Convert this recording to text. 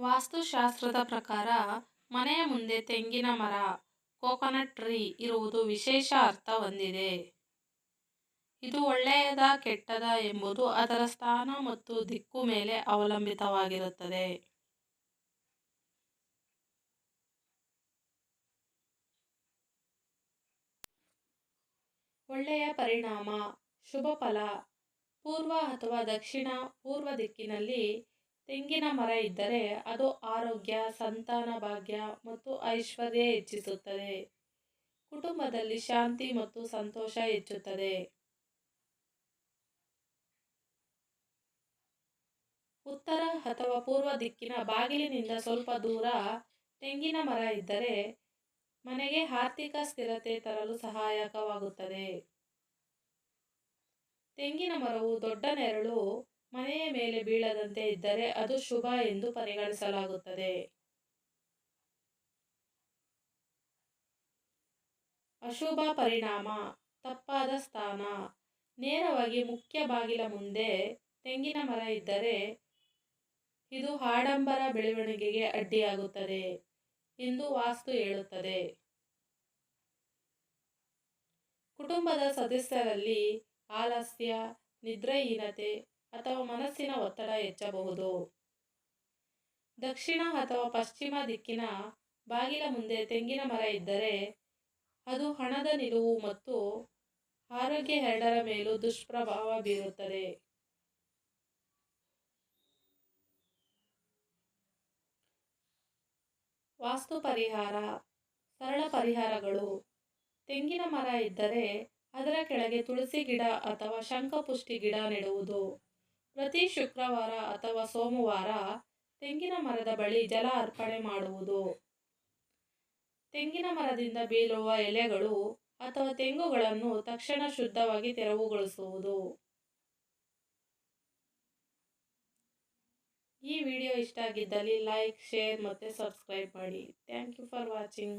ವಾಸ್ತುಶಾಸ್ತ್ರದ ಪ್ರಕಾರ ಮನೆಯ ಮುಂದೆ ತೆಂಗಿನ ಮರ, ಕೋಕೋನಟ್ ಟ್ರೀ ಇರುವುದು ವಿಶೇಷ ಅರ್ಥ ಹೊಂದಿದೆ. ಇದು ಒಳ್ಳೆಯದ, ಕೆಟ್ಟದ ಎಂಬುದು ಅದರ ಸ್ಥಾನ ಮತ್ತು ದಿಕ್ಕು ಮೇಲೆ ಅವಲಂಬಿತವಾಗಿರುತ್ತದೆ. ಒಳ್ಳೆಯ ಪರಿಣಾಮ, ಶುಭ ಫಲ, ಪೂರ್ವ ಅಥವಾ ದಕ್ಷಿಣ, ಪೂರ್ವ ದಿಕ್ಕಿನಲ್ಲಿ ತೆಂಗಿನ ಮರ ಇದ್ದರೆ ಅದು ಆರೋಗ್ಯ, ಸಂತಾನ ಭಾಗ್ಯ ಮತ್ತು ಐಶ್ವರ್ಯ ಹೆಚ್ಚಿಸುತ್ತದೆ. ಕುಟುಂಬದಲ್ಲಿ ಶಾಂತಿ ಮತ್ತು ಸಂತೋಷ ಹೆಚ್ಚುತ್ತದೆ. ಉತ್ತರ ಅಥವಾ ಪೂರ್ವ ದಿಕ್ಕಿನ ಬಾಗಿಲಿನಿಂದ ಸ್ವಲ್ಪ ದೂರ ತೆಂಗಿನ ಮರ ಇದ್ದರೆ ಮನೆಗೆ ಆರ್ಥಿಕ ಸ್ಥಿರತೆ ತರಲು ಸಹಾಯಕವಾಗುತ್ತದೆ. ತೆಂಗಿನ ಮರವು ದೊಡ್ಡ ನೆರಳು ಮನೆಯ ಮೇಲೆ ಬೀಳದಂತೆ ಇದ್ದರೆ ಅದು ಶುಭ ಎಂದು ಪರಿಗಣಿಸಲಾಗುತ್ತದೆ. ಅಶುಭ ಪರಿಣಾಮ, ತಪ್ಪಾದ ಸ್ಥಾನ, ನೇರವಾಗಿ ಮುಖ್ಯ ಬಾಗಿಲ ಮುಂದೆ ತೆಂಗಿನ ಮರ ಇದ್ದರೆ ಇದು ಆಡಂಬರ ಬೆಳವಣಿಗೆಗೆ ಅಡ್ಡಿಯಾಗುತ್ತದೆ ಎಂದು ವಾಸ್ತು ಹೇಳುತ್ತದೆ. ಕುಟುಂಬದ ಸದಸ್ಯರಲ್ಲಿ ಆಲಸ್ಯ, ನಿದ್ರಾಹೀನತೆ ಅಥವಾ ಮನಸ್ಸಿನ ಒತ್ತಡ ಹೆಚ್ಚಬಹುದು. ದಕ್ಷಿಣ ಅಥವಾ ಪಶ್ಚಿಮ ದಿಕ್ಕಿನ ಬಾಗಿಲ ಮುಂದೆ ತೆಂಗಿನ ಮರ ಇದ್ದರೆ ಅದು ಹಣದ ನಿಲುವು ಮತ್ತು ಆರೋಗ್ಯ ಎರಡರ ಮೇಲೂ ದುಷ್ಪ್ರಭಾವ ಬೀರುತ್ತದೆ. ವಾಸ್ತು ಪರಿಹಾರ, ಸರಳ ಪರಿಹಾರಗಳು. ತೆಂಗಿನ ಮರ ಇದ್ದರೆ ಅದರ ಕೆಳಗೆ ತುಳಸಿ ಗಿಡ ಅಥವಾ ಶಂಖಪುಷ್ಟಿ ಗಿಡ ನೆಡುವುದು. ಪ್ರತಿ ಶುಕ್ರವಾರ ಅಥವಾ ಸೋಮವಾರ ತೆಂಗಿನ ಮರದ ಬಳಿ ಜಲ ಅರ್ಪಣೆ ಮಾಡುವುದು. ತೆಂಗಿನ ಮರದಿಂದ ಬೀಳುವ ಎಲೆಗಳು ಅಥವಾ ತೆಂಗುಗಳನ್ನು ತಕ್ಷಣ ಶುದ್ಧವಾಗಿ ತೆರವುಗೊಳಿಸುವುದು. ಈ ವಿಡಿಯೋ ಇಷ್ಟ ಆಗಿದ್ದಲ್ಲಿ ಲೈಕ್, ಶೇರ್ ಮತ್ತು ಸಬ್ಸ್ಕ್ರೈಬ್ ಮಾಡಿ. Thank you for watching